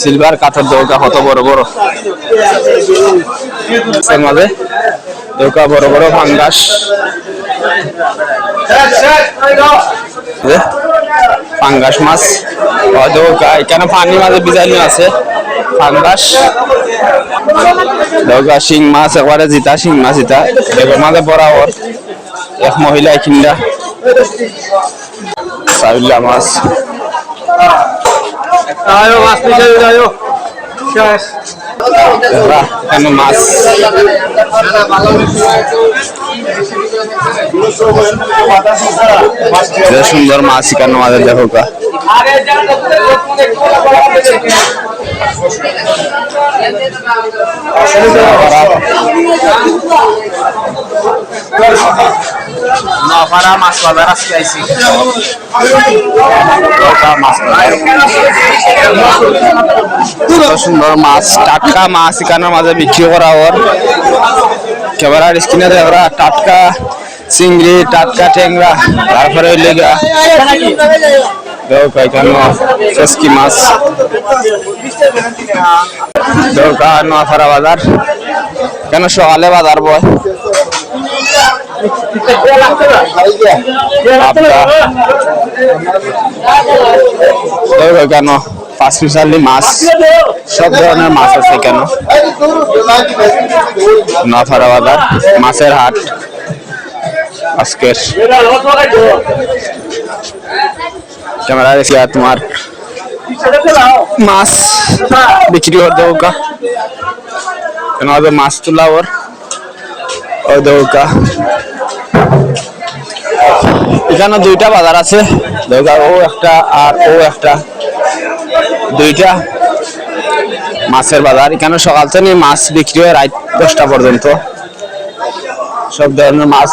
Silver কাঠের দৌকা কত বড় বড়? মাঝে? দৌকা বড় বড়, ফাঙ্গাস। ফাঙ্গাস মাছ। দৌকা এখানে পানির মাঝে বিজালি আছে। ফাঙ্গাস দৌকা শিং মাছ একবারে জিতা শিং মাছ জিতা। এবার মাঝে বরাবর এক মহিলা কিন্দা সাবিল্লা মাছ। আয়ো মাছ পিছে আয়ো। শেষ। এখানে মাছ। সুন্দর মাছ এখানে আমাদের দেখো কা নফারা মাছ বাজার আজকে মাছ সুন্দর মাছ, টাটকা মাছ এখানের মাঝে বিক্রি করা ওর ক্যামেরার স্ক্রিনে দেখরা টাটকা, চিংড়ি, টাটকা টেংরা তারপরে হইলে গা দৌকা এখানে ফেসকি মাছ? দৌকা নোয়াপাড়া বাজার। কেন সকালে বাজার বয়? কেন? পাঁচ মিশালি মাছ। সব ধরনের মাছ আছে কেন? নোয়াপাড়া বাজার, মাছের হাট। আজকের। ক্যামেরা দেখি আর তোমার মাছ বিক্রি কর দৌকা। কেন মাছ তোলা ওর ও দৌকা। এখানে দুইটা বাজার আছে, দৌকা ও একটা আর ও একটা। দুইটা মাছের বাজার। এখানে সকাল থেকে মাছ বিক্রি হয় রাত দশটা পর্যন্ত। সব ধরনের মাছ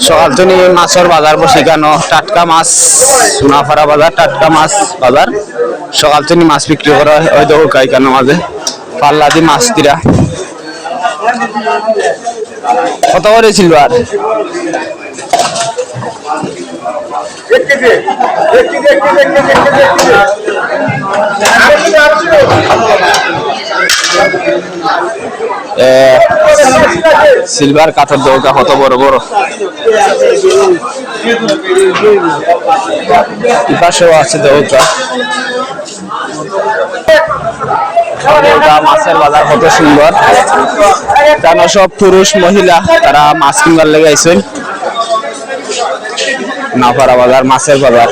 সকাল থেকে মাছের বাজার বসে কেন টাটকা মাছ সোনাফাড়া বাজার, টাটকা মাছ বাজার। সকাল থেকে মাছ বিক্রি করা হয় দেখো কাই কেন মাঝে। পাল্লা দিয়ে মাছ দিরা কত করে ছিল আর? সিলভার কাঠের দৌকা কত বড় বড়? পাশেও আছে দৌকা মাছের বাজার কত সুন্দর। কেন সব পুরুষ, মহিলা, তারা মাছ কিনবার লেগে আইছেন। নাফারা বাজার, মাছের বাজার।